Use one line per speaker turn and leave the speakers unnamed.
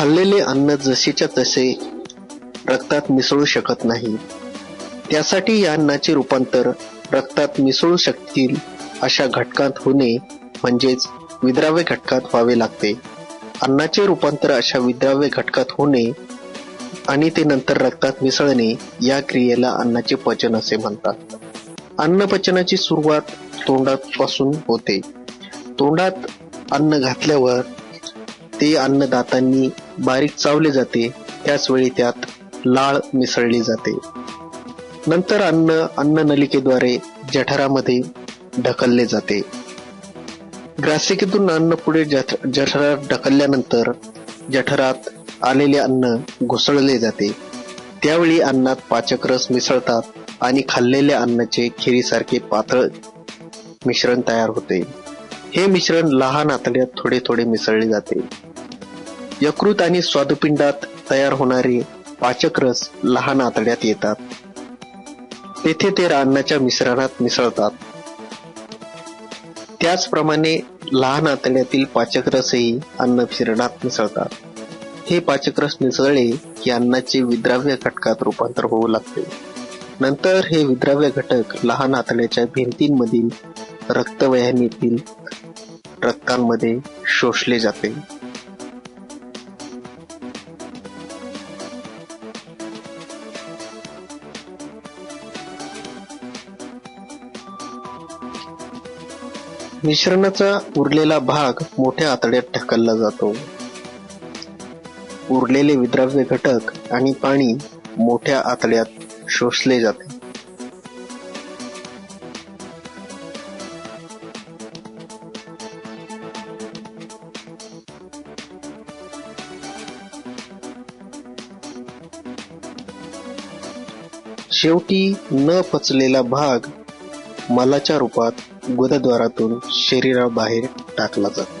खाल्लेले अन्न जसेच्या तसे रक्तात मिसळू शकत नाही. त्यासाठी या अन्नाचे रूपांतर रक्तात मिसळू शकतील अशा घटकात होणे म्हणजेच विद्राव्य घटकात व्हावे लागते. अन्नाचे रूपांतर अशा विद्राव्य घटकात होणे आणि ते नंतर रक्तात मिसळणे या क्रियेला अन्नाचे पचन असे म्हणतात. अन्न पचनाची सुरुवात तोंडात पासून होते. तोंडात अन्न घातल्यावर ते अन्न दातांनी बारीक चावले जाते त्याच वेळी त्यात लाळ मिसळली जाते. नंतर अन्न अन्न नलिकेद्वारे जठरामध्ये ढकलले जाते. ग्रासिकेतून अन्न पुढे जठ जठरात ढकलल्यानंतर जठरात आलेले अन्न घुसळले जाते. त्यावेळी अन्नात पाचक रस मिसळतात आणि खाल्लेल्या अन्नाचे खिरीसारखे पातळ मिश्रण तयार होते. हे मिश्रण लहान आतड्यात थोडे थोडे मिसळले जाते. यकृत आणि स्वादुपिंडात तयार होणारे पाचक रस लहान आतड्यात येतात. तेथे ते अन्नाच्या मिश्रणात मिसळतात. त्याचप्रमाणे लहान आतड्यातील पाचक रसही अन्न मिश्रणात मिसळतात. हे पाचकरस मिसळले की अन्नाचे विद्राव्य घटकात रूपांतर होऊ लागते. नंतर हे विद्राव्य घटक लहान आतड्याच्या भिंतींमधील रक्तवयानीतील रक्तांमध्ये शोषले जाते. मिश्रणाचा उरलेला भाग मोठ्या आतड्यात ढकलला जातो. उरलेले विद्राव्य घटक आणि पाणी मोठ्या आतड्यात शोषले जाते. शेवटी न पचलेला भाग मलाच्या रूपात गुदद्वारातून शरीराबाहेर टाकला जातो.